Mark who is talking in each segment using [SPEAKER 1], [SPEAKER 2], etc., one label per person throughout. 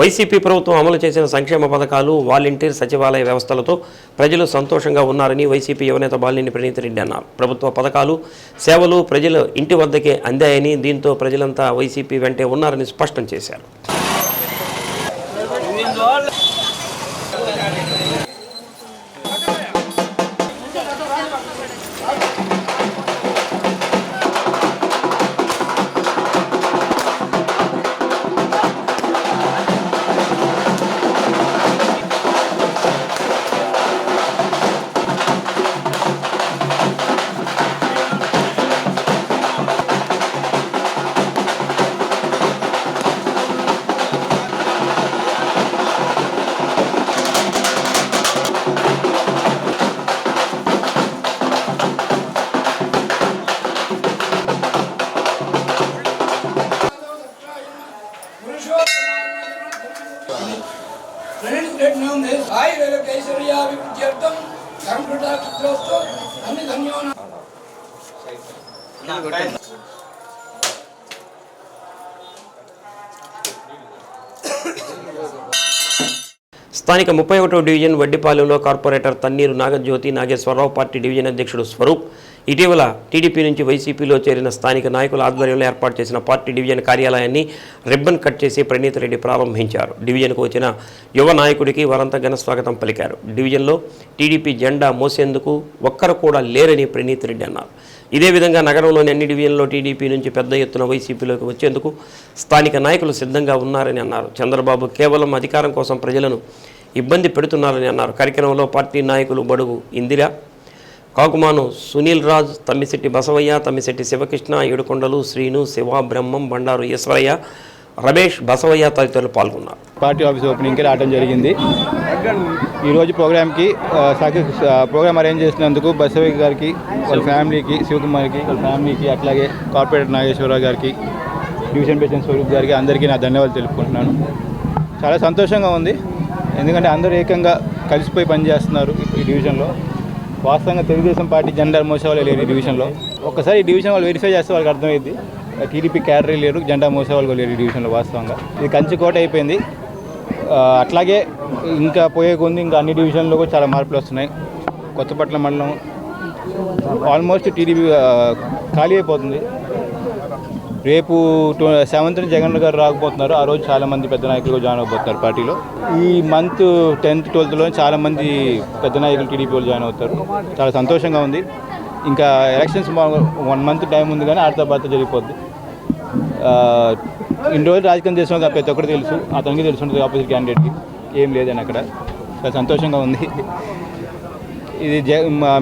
[SPEAKER 1] YCP ప్రభుత్వం అమలు చేసిన సంక్షేమ పథకాలు వాలంటీర్ సచివాలయ వ్యవస్థలతో ప్రజలు సంతోషంగా ఉన్నారని వైసీపీ యువనేత బాలినేని ప్రణీత్ రెడ్డి అన్నారు. ప్రభుత్వ పథకాలు సేవలు ప్రజలు ఇంటి వద్దకే అందాయని దీంతో ప్రజలంతా వైసీపీ వెంటే ఉన్నారని స్పష్టం చేశారు.
[SPEAKER 2] అన్ని
[SPEAKER 1] స్థానిక ముప్పై ఒకటో division వడ్డిపాలెంలో corporator Thanneeru Nagajyothi Nageswararao party division అధ్యక్షుడు స్వరూప్ ఇటీవల టీడీపీ నుంచి వైసీపీలో చేరిన స్థానిక నాయకుల ఆధ్వర్యంలో ఏర్పాటు చేసిన పార్టీ డివిజన్ కార్యాలయాన్ని రిబ్బన్ కట్ చేసి ప్రణీత్ రెడ్డి ప్రారంభించారు. డివిజన్కు వచ్చిన యువ నాయకుడికి వారంతా ఘన స్వాగతం పలికారు. డివిజన్లో టీడీపీ జెండా మోసేందుకు ఒక్కరు కూడా లేరని ప్రణీత్ రెడ్డి అన్నారు. ఇదే విధంగా నగరంలోని అన్ని డివిజన్లో టీడీపీ నుంచి పెద్ద ఎత్తున వైసీపీలోకి వచ్చేందుకు స్థానిక నాయకులు సిద్ధంగా ఉన్నారని అన్నారు. చంద్రబాబు కేవలం అధికారం కోసం ప్రజలను ఇబ్బంది పెడుతున్నారని అన్నారు. కార్యక్రమంలో పార్టీ నాయకులు బడుగు ఇందిర కాకుమాను సునీల్ రాజ్ తమ్మిశెట్టి బసవయ్య తమ్మిశెట్టి శివకృష్ణ ఏడుకొండలు శ్రీను శివ బ్రహ్మం బండారు ఈశ్వరయ్య రమేష్ బసవయ్య తదితరులు పాల్గొన్నారు.
[SPEAKER 3] పార్టీ ఆఫీస్ ఓపెనింగ్కి రావడం జరిగింది. ఈరోజు ప్రోగ్రామ్కి ఆ, ప్రోగ్రామ్ అరేంజ్ చేసినందుకు బసవయ్య గారికి వాళ్ళ ఫ్యామిలీకి శివకుమార్కి వాళ్ళ ఫ్యామిలీకి అట్లాగే కార్పొరేటర్ నాగేశ్వరరావు గారికి డివిజన్ ప్రెసిడెంట్ స్వరూప్ గారికి అందరికీ నా ధన్యవాదాలు తెలుపుకుంటున్నాను. చాలా సంతోషంగా ఉంది. ఎందుకంటే అందరూ ఏకంగా కలిసిపోయి పనిచేస్తున్నారు ఈ డివిజన్లో. వాస్తవంగా తెలుగుదేశం పార్టీ జెండా మోసేవాళ్ళు లేరు ఈ డివిజన్లో ఒక్కసారి ఈ డివిజన్ వాళ్ళు వెరిఫై చేస్తే వాళ్ళకి అర్థమైంది టీడీపీ క్యాడరీ లేరు జెండా మోసేవాళ్ళు కూడా లేరు ఈ డివిజన్లో వాస్తవంగా. ఇది కంచి కోట అయిపోయింది. అట్లాగే ఇంకా పోయే కొంది ఇంకా అన్ని డివిజన్లో కూడా చాలా మార్పులు వస్తున్నాయి. కొత్తపట్ల మండలం ఆల్మోస్ట్ టీడీపీ ఖాళీ అయిపోతుంది. రేపు సెవెంత్ జగన్ గారు రాకపోతున్నారు. ఆ రోజు చాలా మంది పెద్ద నాయకులు జాయిన్ అవబోతున్నారు పార్టీలో. ఈ మంత్ టెన్త్ ట్వెల్త్లో చాలా మంది పెద్ద నాయకులు టీడీపీలో జాయిన్ అవుతారు. చాలా సంతోషంగా ఉంది. ఇంకా ఎలక్షన్స్ వన్ మంత్ టైం ఉంది కానీ ఆడతా బాధ జరిగిపోద్ది. ఇన్ని రోజులు రాజకీయం చేసిన ప్రతి ఒక్కరు తెలుసు. అతనికి తెలుసు ఉంటుంది ఆపోజిట్ క్యాండిడేట్కి ఏం లేదని అక్కడ. చాలా సంతోషంగా ఉంది. ఇది జ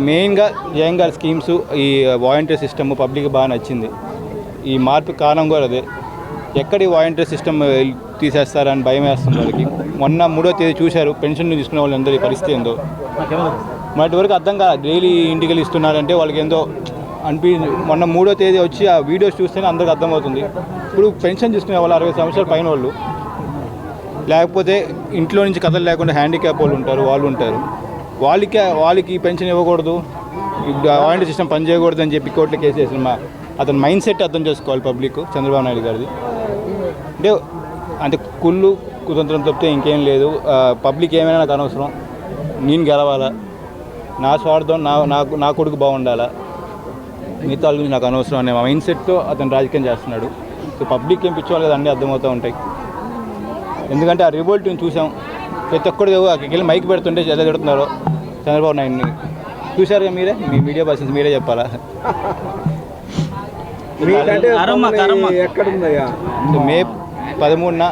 [SPEAKER 3] మెయిన్గా జగన్ గారి స్కీమ్స్ ఈ వాలంటీర్ సిస్టమ్ పబ్లిక్ బాగా నచ్చింది. ఈ మార్పు కారణం కూడా అదే. ఎక్కడి వాలంటీర్ సిస్టమ్ తీసేస్తారని భయం వేస్తుంది వాళ్ళకి. మొన్న మూడో తేదీ చూశారు పెన్షన్ తీసుకునే వాళ్ళందరి పరిస్థితి ఏందో. మొన్నటి వరకు అర్థం కాదు డైలీ ఇంటికి వెళ్ళి ఇస్తున్నారంటే వాళ్ళకి ఏందో అనిపి మొన్న మూడో తేదీ వచ్చి ఆ వీడియోస్ చూస్తేనే అందరికి అర్థమవుతుంది. ఇప్పుడు పెన్షన్ తీసుకునే వాళ్ళు అరవై సంవత్సరాల పైన వాళ్ళు. లేకపోతే ఇంట్లో నుంచి కథలు లేకుండా హ్యాండిక్యాప్ వాళ్ళు ఉంటారు వాళ్ళు ఉంటారు. వాళ్ళకి వాళ్ళకి పెన్షన్ ఇవ్వకూడదు. వాలంటీ సిస్టమ్ పని చేయకూడదు అని చెప్పి కోర్టులో కేసు వేసిన మా అతని మైండ్ సెట్ అర్థం చేసుకోవాలి పబ్లిక్ చంద్రబాబు నాయుడు గారిది. అంటే అంటే కుళ్ళు కుతంత్రం తప్పితే ఇంకేం లేదు. పబ్లిక్ ఏమైనా నాకు అనవసరం. నేను గెలవాలా? నా స్వార్థం నా నాకు నా కొడుకు బాగుండాలా? మిగతా వాళ్ళ గురించి నాకు అనవసరం అనే మైండ్ సెట్తో అతను రాజకీయం చేస్తున్నాడు. సో పబ్లిక్ ఏం పిచ్చుకోవాలి కదా అన్నీ అర్థమవుతూ ఉంటాయి. ఎందుకంటే ఆ రివోల్ట్ని చూసాం. ప్రతి ఒక్కడు అక్కడికి వెళ్ళి మైక్ పెడుతుంటే ఎలా తిడుతున్నారో చంద్రబాబు నాయుడిని. చూశారుగా మీరే? మీ మీడియా పర్సన్స్ మీరే చెప్పాలా? సో మే పదమూడున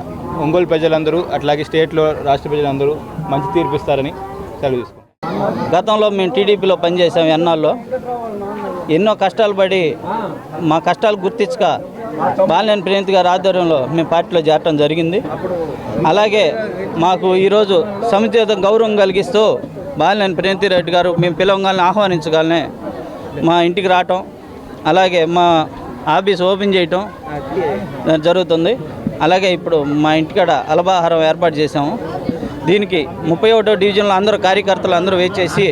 [SPEAKER 3] ఒంగోలు ప్రజలందరూ అట్లాగే స్టేట్లో రాష్ట్ర ప్రజలందరూ మంచి తీర్పిస్తారని సెలవు తీసుకుంటాం
[SPEAKER 4] గతంలో మేము టీడీపీలో పనిచేసాం ఎన్నాళ్ళు. ఎన్నో కష్టాలు పడి మా కష్టాలు గుర్తించక బాలినేని ప్రేమిత్ గారి ఆధ్వర్యంలో మేము పార్టీలో చేరటం జరిగింది. అలాగే మాకు ఈరోజు సముచిత గౌరవం కలిగిస్తూ బాలినేని ప్రేమితి రెడ్డి గారు మేము పిలవగానే ఆహ్వానించగానే మా ఇంటికి రావటం. అలాగే మా ఆఫీస్ ఓపెన్ చేయటం జరుగుతుంది. అలాగే ఇప్పుడు మా ఇంటికాడ అలబాహారం ఏర్పాటు చేశాము. దీనికి ముప్పై ఒకటో డివిజన్లో అందరూ కార్యకర్తలు అందరూ వేచేసి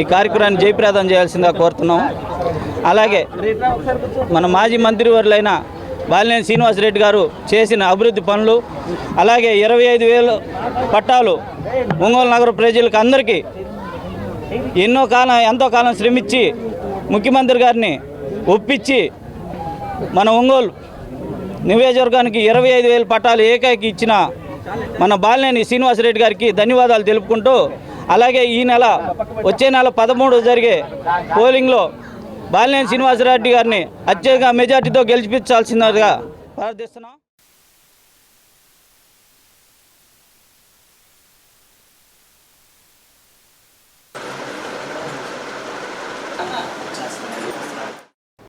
[SPEAKER 4] ఈ కార్యక్రమాన్ని జయప్రదం చేయాల్సిందిగా కోరుతున్నాం. అలాగే మన మాజీ మంత్రివర్యులైన బాలినేని శ్రీనివాసరెడ్డి గారు చేసిన అభివృద్ధి పనులు అలాగే ఇరవై ఐదు వేలు పట్టాలు ఒంగోలు నగర ప్రజలకు అందరికీ ఎన్నో కాలం ఎంతో కాలం శ్రమించి ముఖ్యమంత్రి గారిని ఒప్పించి మన ఒంగోలు నియోజకవర్గానికి ఇరవై ఐదు వేల పట్టాలు ఏకైక ఇచ్చిన మన బాలినేని శ్రీనివాసరెడ్డి గారికి ధన్యవాదాలు తెలుపుకుంటూ అలాగే ఈ నెల వచ్చే నెల పదమూడు జరిగే పోలింగ్లో బాలినేని శ్రీనివాసరెడ్డి గారిని అత్యధిక మెజార్టీతో గెలిపించాల్సిందిగా ప్రార్థిస్తున్నాం.